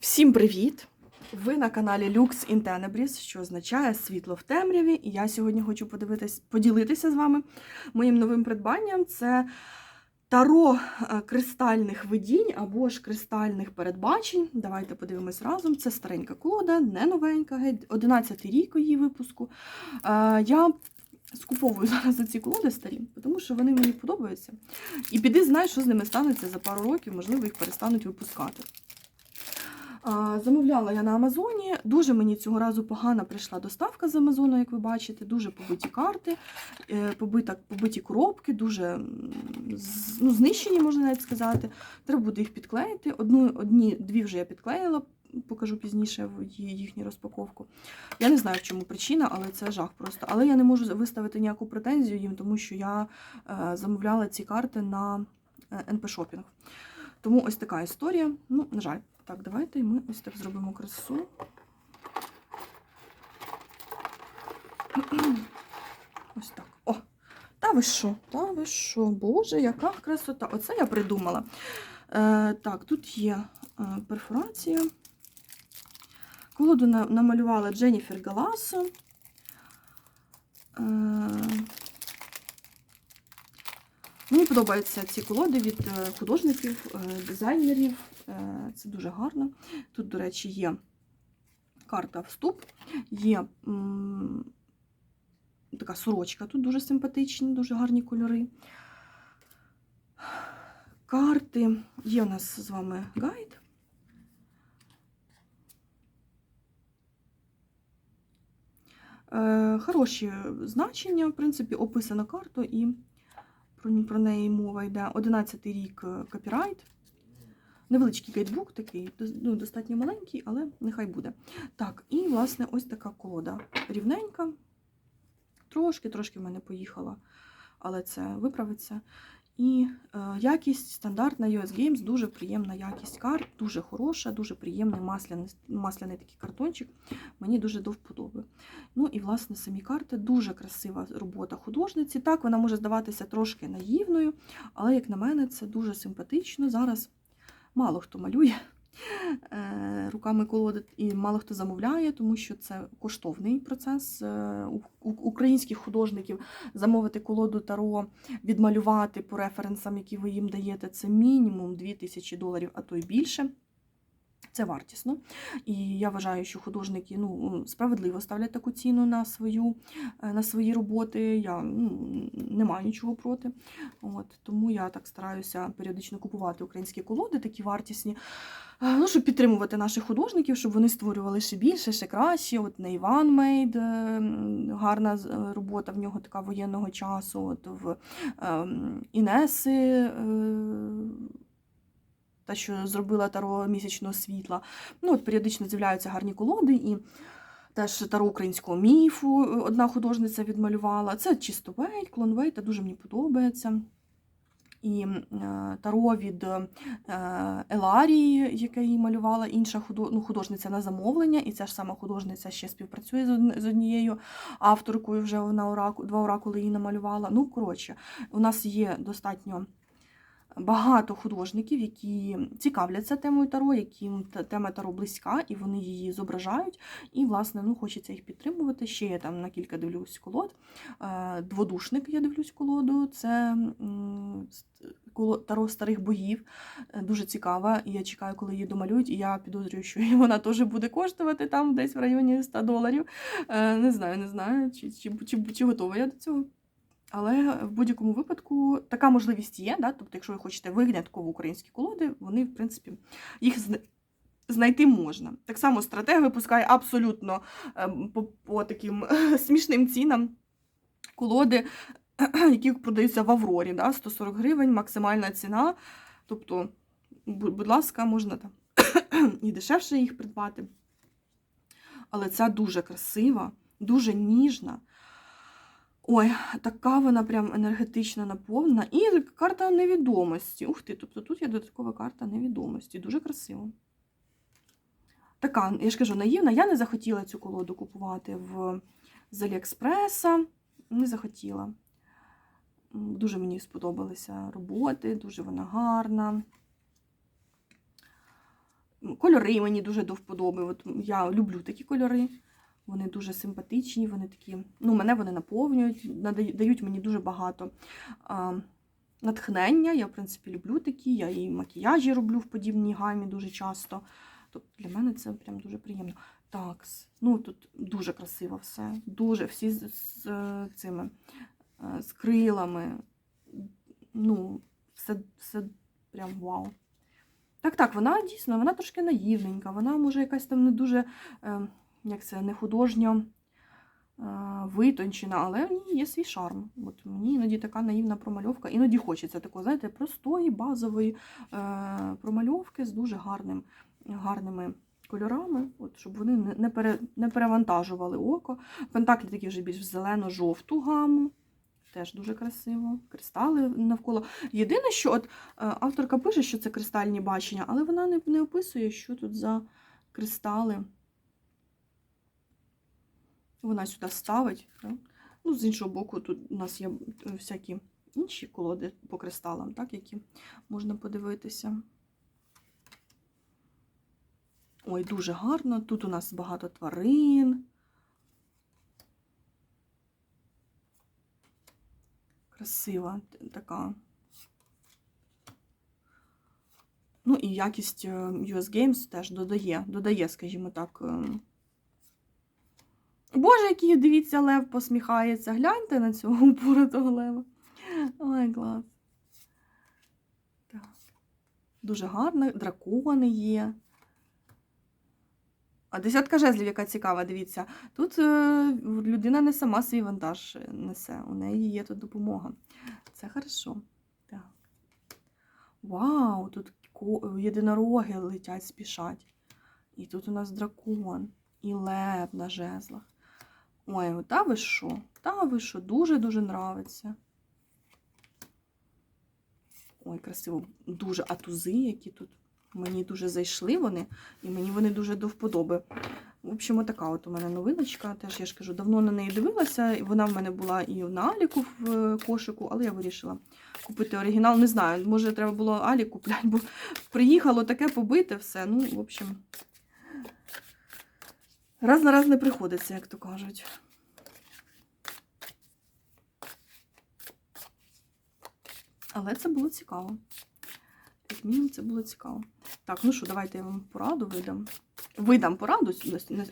Всім привіт! Ви на каналі Lux in Tenebris, що означає світло в темряві. І я сьогодні хочу подивитись, поділитися з вами моїм новим придбанням. Це таро е, кристальних видінь або ж кристальних передбачень. Давайте подивимось разом. Це старенька колода, не новенька, геть 11 рік її випуску. Е, Я скуповую зараз ці колоди старі, тому що вони мені подобаються. І піди знай, що з ними станеться за пару років, можливо, їх перестануть випускати. Замовляла я на Амазоні. Дуже мені цього разу погано прийшла доставка з Амазону, як ви бачите. Дуже побиті карти, е, побита, побиті коробки, дуже ну, знищені, можна навіть сказати. Треба буде їх підклеїти. Одну, одні, дві вже я підклеїла, покажу пізніше їхню розпаковку. Я не знаю, в чому причина, але це жах просто. Але я не можу виставити ніяку претензію їм, тому що я е, замовляла ці карти на НП Шопінг. Тому ось така історія. Ну, на жаль. Так, давайте ми ось так зробимо красу. Ось так. О! Та ви що? Та ви що? Боже, яка красота! Оце я придумала. Е, так, тут є е, перфорація. Колоду на- намалювала Дженніфер Галасо. Е, Мені подобаються ці колоди від е, художників, е, дизайнерів. Е, Це дуже гарно. Тут, до речі, є карта вступ, є така сорочка, тут дуже симпатичні, дуже гарні кольори. Карти. Є у нас з вами гайд. Е, Хороші значення, в принципі, описана карту і про, неї мова йде. 11 рік копірайт. Невеличкий гайдбук такий, ну, достатньо маленький, але нехай буде. Так, і, власне, ось така колода. Рівненька. Трошки, трошки в мене поїхала, але це виправиться. І е, якість стандартна US Games, дуже приємна якість карт, дуже хороша, дуже приємний масляний, масляний такий картончик. Мені дуже до вподоби. Ну і власне самі карти дуже красива робота художниці. Так, вона може здаватися трошки наївною, але, як на мене, це дуже симпатично. Зараз мало хто малює е, руками колоди і мало хто замовляє, тому що це коштовний процес е, у- українських художників замовити колоду таро, відмалювати по референсам, які ви їм даєте, це мінімум 2000 доларів, а то й більше. Це вартісно. І я вважаю, що художники ну, справедливо ставлять таку ціну на свою, е, на свої роботи. Я ну, не маю нічого проти. От, тому я так стараюся періодично купувати українські колоди, такі вартісні, е, ну, щоб підтримувати наших художників, щоб вони створювали ще більше, ще краще. От не Іван Мейд, е, гарна робота в нього така воєнного часу. От в ем, Інеси. Е, та, що зробила таро місячного світла. Ну, от періодично з'являються гарні колоди, і теж таро українського міфу е, одна художниця відмалювала. Це чисто Вейт, клон Вейта, дуже мені подобається. І е, таро від е, Еларії, яке її малювала інша ну, художниця на замовлення, і ця ж сама художниця ще співпрацює з однією авторкою, вже вона два оракули її намалювала. Ну, коротше, у нас є достатньо багато художників, які цікавляться темою таро, яким тема таро близька, і вони її зображають. І, власне, ну, хочеться їх підтримувати. Ще я там на кілька дивлюсь колод. Е, Дводушник я дивлюсь колоду. Це таро старих богів. Е, Дуже цікава. Я чекаю, коли її домалюють, і я підозрюю, що вона теж буде коштувати там десь в районі 100 доларів. Е, Не знаю, не знаю, чи, чи, чи, чи готова я до цього. Але в будь-якому випадку така можливість є. Да? Тобто, якщо ви хочете винятково українські колоди, вони, в принципі, їх знайти можна. Так само стратег випускає абсолютно ем, по, по таким смішним цінам колоди, які продаються в Аврорі. Да? 140 гривень, максимальна ціна. Тобто, будь ласка, можна там і дешевше їх придбати. Але ця дуже красива, дуже ніжна. Ой, така вона прям енергетично наповнена. І карта невідомості. Ух ти, тобто тут є додаткова карта невідомості. Дуже красиво. Така, я ж кажу, наївна. Я не захотіла цю колоду купувати в, з Аліекспреса. Не захотіла. Дуже мені сподобалися роботи, дуже вона гарна. Кольори мені дуже до вподоби. От я люблю такі кольори. Вони дуже симпатичні, вони такі, ну, мене вони наповнюють, дають мені дуже багато а, натхнення. Я, в принципі, люблю такі. Я і макіяжі роблю в подібній гамі дуже часто. Тобто для мене це прям дуже приємно. Так, ну тут дуже красиво все. Дуже всі з, з цими е, з крилами. Ну, все, все прям вау. Так, так, вона дійсно, вона трошки наївненька, вона може якась там не дуже, е, як це, не художньо е, витончена, але в ній є свій шарм. От мені іноді така наївна промальовка. Іноді хочеться такої, знаєте, простої, базової е, промальовки з дуже гарним, гарними кольорами, от, щоб вони не, пере, не перевантажували око. Пентаклі такі вже більш в зелено-жовту гаму. Теж дуже красиво. Кристали навколо. Єдине, що от е, авторка пише, що це кристальні бачення, але вона не, не описує, що тут за кристали. Вона сюди ставить. Да? Ну, з іншого боку, тут у нас є е, всякі інші колоди по кристалам, так, які можна подивитися. Ой, дуже гарно. Тут у нас багато тварин. Красива така. Ну і якість е, US Games теж додає, додає, скажімо так. Боже, який, дивіться, лев посміхається. Гляньте на цього упоротого лева. Ой, клас. Так. Дуже гарно, дракони є. А десятка жезлів, яка цікава, дивіться. Тут е, людина не сама свій вантаж несе, у неї є тут допомога. Це хорошо. Так. Вау, тут єдинороги летять, спішать. І тут у нас дракон, і лев на жезлах. Ой, та ви що? Та ви що? Дуже-дуже нравиться. Ой, красиво. Дуже атузи, які тут. Мені дуже зайшли вони, і мені вони дуже до вподоби. В общем, отака от у мене новиночка. Теж я ж кажу, давно на неї дивилася. і Вона в мене була і на Аліку в е, кошику, але я вирішила купити оригінал. Не знаю, може треба було Алі купляти, бо приїхало таке побите все. Ну, в общем, раз на раз не приходиться, як то кажуть. Але це було цікаво. Як мінімум, це було цікаво. Так, ну що, давайте я вам пораду видам. Видам пораду,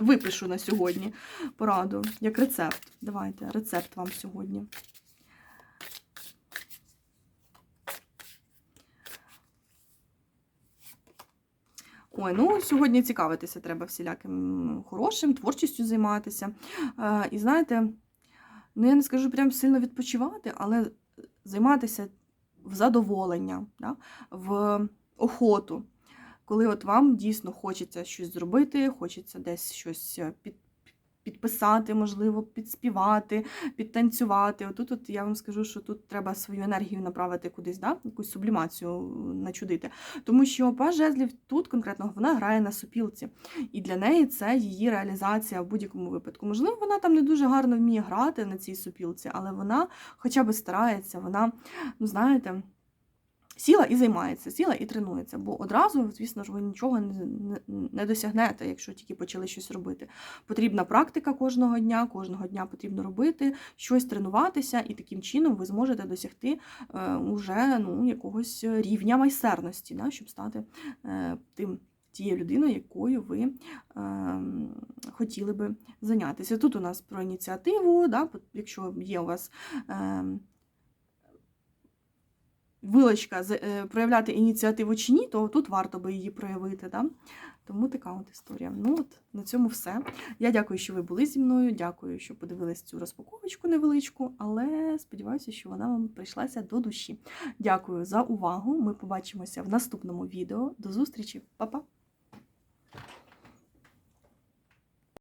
випишу на сьогодні пораду, як рецепт. Давайте, рецепт вам сьогодні. Ой, ну сьогодні цікавитися треба всіляким хорошим, творчістю займатися. Е, і знаєте, ну я не скажу прям сильно відпочивати, але займатися в задоволення, да? в охоту. Коли от вам дійсно хочеться щось зробити, хочеться десь щось підтримати. під, підписати, можливо, підспівати, підтанцювати. Отут от я вам скажу, що тут треба свою енергію направити кудись, да? якусь сублімацію начудити. Тому що паж жезлів тут конкретно вона грає на сопілці. І для неї це її реалізація в будь-якому випадку. Можливо, вона там не дуже гарно вміє грати на цій сопілці, але вона хоча б старається, вона, ну знаєте. Сіла і займається, сіла і тренується, бо одразу, звісно ж, ви нічого не, не, не досягнете, якщо тільки почали щось робити. Потрібна практика кожного дня, кожного дня потрібно робити, щось тренуватися, і таким чином ви зможете досягти е, уже ну, якогось рівня майстерності, да, щоб стати е, тим. Тією людиною, якою ви е, хотіли би зайнятися. Тут у нас про ініціативу, да, якщо є у вас е, вилочка е, проявляти ініціативу чи ні, то тут варто би її проявити. Да? Тому така от історія. Ну от на цьому все. Я дякую, що ви були зі мною. Дякую, що подивились цю розпаковочку невеличку, але сподіваюся, що вона вам прийшлася до душі. Дякую за увагу. Ми побачимося в наступному відео. До зустрічі, Па-па!